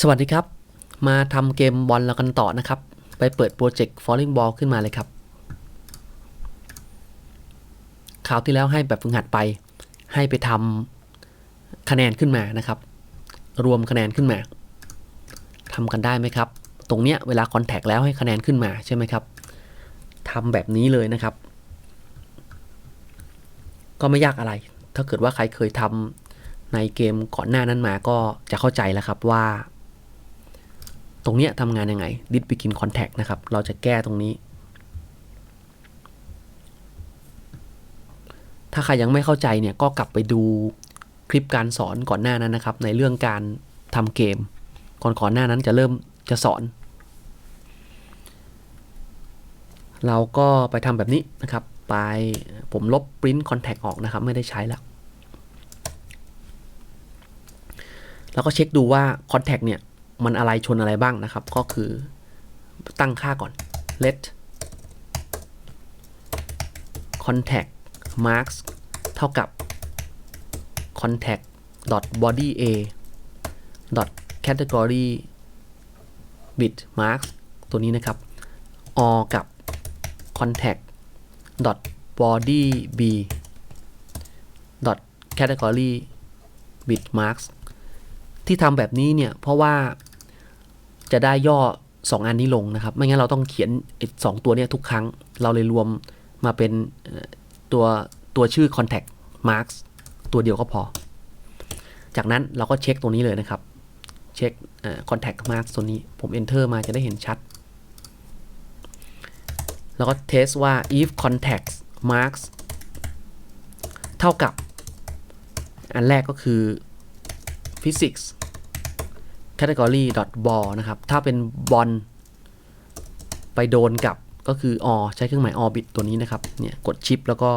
สวัสดีครับ มาทำเกมบอลแล้วกันต่อนะครับ ไปเปิดโปรเจกต์ Falling Ball ขึ้นมาเลยครับคราวที่แล้วให้แบบฝึกหัดไป ให้ไปทำคะแนนขึ้นมานะครับ รวมคะแนนขึ้นมาทำกันได้ไหมครับ ตรงเนี้ยเวลาคอนแทคแล้วให้คะแนนขึ้นมาใช่ไหมครับทำแบบนี้เลยนะครับ ก็ไม่ยากอะไร ถ้าเกิดว่าใครเคยทำในเกมก่อนหน้านั้นมาก็จะเข้าใจแล้วครับว่า ตรงเนี้ยทำงานยังไง did begin contact นะครับ เราจะแก้ตรงนี้ ถ้าใครยังไม่เข้าใจเนี่ยก็กลับไปดูคลิปการสอนก่อนหน้านั้นนะครับ ในเรื่องการทำเกม ก่อนก่อนหน้านั้นจะเริ่มจะสอน เราก็ไปทำแบบนี้นะครับ ไปผมลบ print contact ออกนะครับ ไม่ได้ใช้แล้วแล้วก็เช็คดูว่า contact เนี่ย มันอะไรชนอะไรบ้างนะครับ ก็คือตั้งค่าก่อน let contact marks เท่ากับ contact dot body a dot category bit marks ตัวนี้นะครับ or กับ contact dot body b dot category bit marks ที่ทำแบบนี้เนี่ย เพราะว่า จะได้ย่อ 2 อันนี้ลงนะครับ ไม่งั้นเราต้องเขียนสองตัวนี้ทุกครั้ง เราเลยรวมมาเป็นตัวตัวชื่อ contact marks ตัวเดียวก็พอ จากนั้นเราก็เช็คตรงนี้เลยนะครับ เช็ค contact marks ตัวนี้ ผม enter มาจะได้เห็นชัด แล้วก็เทสว่า if contact marks เท่ากับ อันแรกก็คือ physics category dot ball นะครับ ถ้าเป็นบอลไปโดนกับก็คืออใช้เครื่องหมาย orbit ตัวนี้นะครับ เนี่ยกดชิปแล้วก็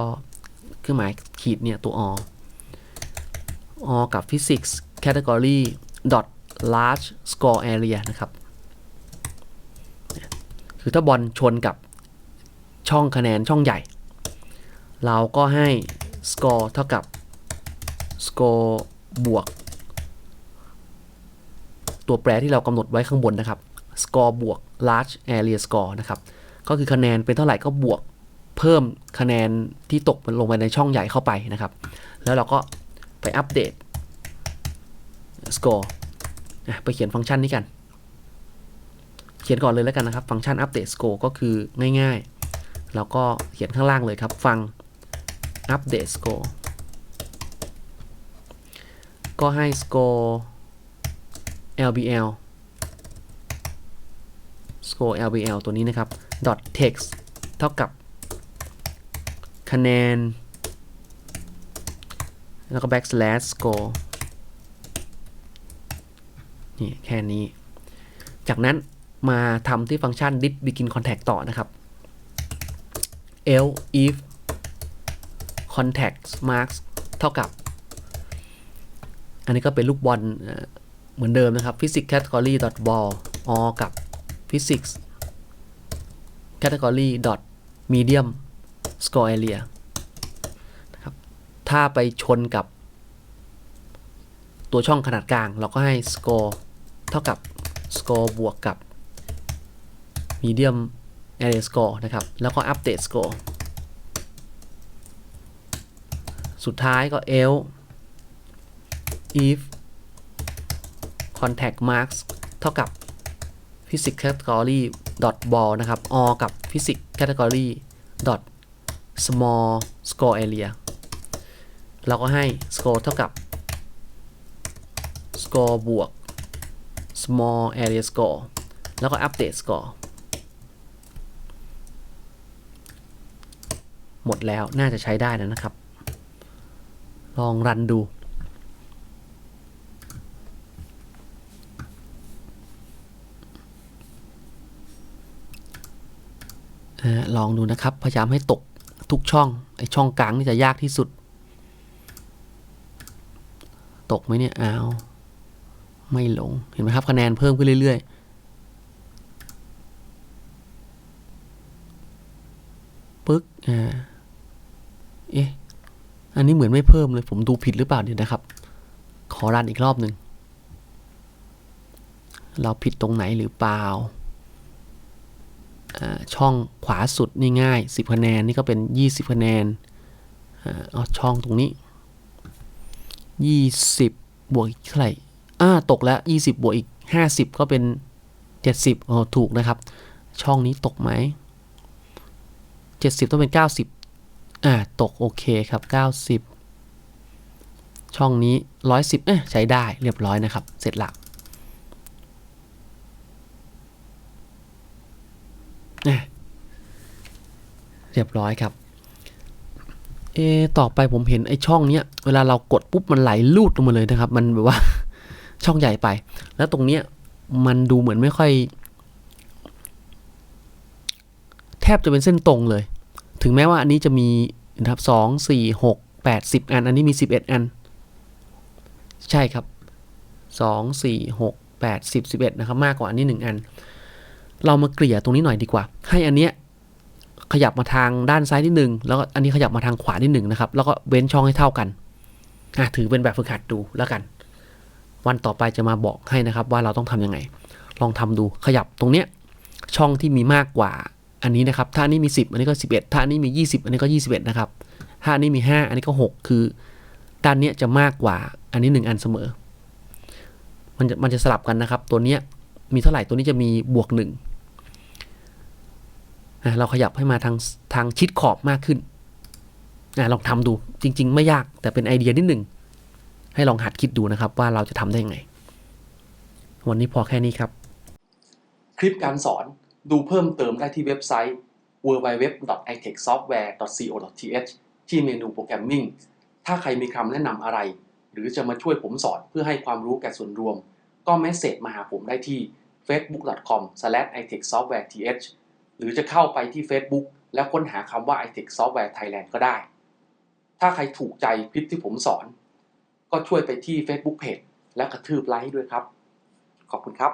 เครื่องหมายขีดเนี่ยตัวออกับ physics category dot large score area นะครับ คือถ้าบอลชนกับช่องคะแนนช่องใหญ่ เราก็ให้ score เท่ากับ score บวก ตัวแปรที่เรากำหนดไว้ข้างบนนะครับ score บวก large area score นะครับก็คือคะแนนเป็นเท่าไหร่ก็บวกเพิ่มคะแนนที่ตกลงไปในช่องใหญ่เข้าไปนะครับ แล้วเราก็ไปอัปเดต score ไปเขียนฟังก์ชันนี้กัน เขียนก่อนเลยแล้วกันนะครับ ฟังก์ชันอัปเดต score ก็คือง่ายๆ แล้วก็เขียนข้างล่างเลยครับ ฟัง update score ก็ให้ score lbl score lbl ตัวนี้นะครับ dot text เท่ากับคะแนน แล้วก็ backslash score นี่แค่นี้ จากนั้นมาทำที่ฟังก์ชัน did begin contact ต่อนะครับ else if contact marks เท่ากับ อันนี้ก็เป็นลูกบอล เหมือนเดิมนะครับ physics category dot ball or กับ physics category dot medium score area นะครับ ถ้าไปชนกับ ตัวช่องขนาดกลาง เราก็ให้ score เท่ากับ score บวกกับ medium area score นะครับ แล้วก็ update score สุดท้ายก็ else if contact marks เท่ากับ physics category dot ball นะครับ or กับ physics category dot small score area เราก็ให้ score เท่ากับ score บวก small area score แล้วก็ update score หมดแล้วน่าจะใช้ได้แล้วนะครับ ลองรันดู ลองดูนะครับ พยายามให้ตกทุกช่องไอช่องกลางนี่จะยากที่สุด ตกไหมเนี่ยอ้าวไม่ลงเห็นไหมครับคะแนนเพิ่มขึ้นเรื่อย ๆปึ๊กอ่า เอ๊ะ อันนี้เหมือนไม่เพิ่มเลย ผมดูผิดหรือเปล่าเดี๋ยนะครับ ขอรันอีกรอบหนึ่ง เราผิดตรงไหนหรือเปล่า ช่องขวาสุดนี่ง่าย 10 คะแนน นี่ก็เป็น 20 คะแนนอ่าเอาช่องตรงนี้ 20 บวกอีกเท่าไหร่อ่าตกแล้ว 20 บวกอีก 50 ก็เป็น 70อ๋อถูกนะครับ ช่องนี้ตกไหม 70 ต้องเป็น 90อ่าตกโอเคครับ 90 ช่องนี้ 110เอ๊ะใช้ได้เรียบร้อยนะครับ เสร็จหละอะ เรียบร้อยครับ เอต่อไปผมเห็นไอ้ช่องเนี้ย เวลาเรากดปุ๊บมันไหลลูดลงมาเลยนะครับ มันแบบว่าช่องใหญ่ไป แล้วตรงเนี้ยมันดูเหมือนไม่ค่อย แทบจะเป็นเส้นตรงเลย ถึงแม้ว่าอันนี้จะมีนะครับสองสี่หกแปดสิบอัน อันนี้มีสิบเอ็ดอัน ใช่ครับสองสี่หกแปดสิบสิบเอ็ดนะครับ มากกว่าอันนี้หนึ่งอัน เรามาเกลี่ยตรงนี้หน่อยดีกว่า ให้อันเนี้ยขยับมาทางด้านซ้ายนิดหนึ่งแล้วก็อันนี้ขยับมาทางขวานิดหนึ่งนะครับ แล้วก็เว้นช่องให้เท่ากันอะถือเป็นแบบฝึกหัดดูแล้วกัน วันต่อไปจะมาบอกให้นะครับ ว่าเราต้องทำยังไง ลองทำดูขยับตรงเนี้ยช่องที่มีมากกว่าอันนี้นะครับ ถ้าอันนี้มี 10 อันนี้ก็ 11 ถ้าอันนี้มี 20 อันนี้ก็ 21 นะครับ ถ้าอันนี้มี 5 อันนี้ก็ 6 คือ ด้านเนี้ยจะมากกว่าอันนี้ 1 อันเสมอ มันจะมันจะสลับกันนะครับ ตัวเนี้ยมีเท่าไหร่ตัวนี้จะมีบวก1อะ เราขยับให้มาทางทางชิดขอบมากขึ้นลองทำดูจริง ๆ ไม่ยากแต่เป็นไอเดียนิดหนึ่งให้ลองหัดคิดดูนะครับว่าเราจะทำได้ยังไง วันนี้พอแค่นี้ครับ คลิปการสอนดูเพิ่มเติมได้ที่เว็บไซต์ www.itechsoftware.co.th ที่เมนูโปรแกรมมิ่งถ้าใครมีคำแนะนำอะไร หรือจะมาช่วยผมสอนเพื่อให้ความรู้แก่ส่วนรวม ก็เมสเซจมาหาผมได้ที่ facebook.com/itechsoftwareth หรือจะเข้าไปที่ Facebook แล้วค้นหาคำว่า itech software thailand ก็ได้ ถ้าใครถูกใจคลิปที่ผมสอน ก็ช่วยไปที่ Facebook Page และกระทืบไลค์ด้วยครับ ขอบคุณครับ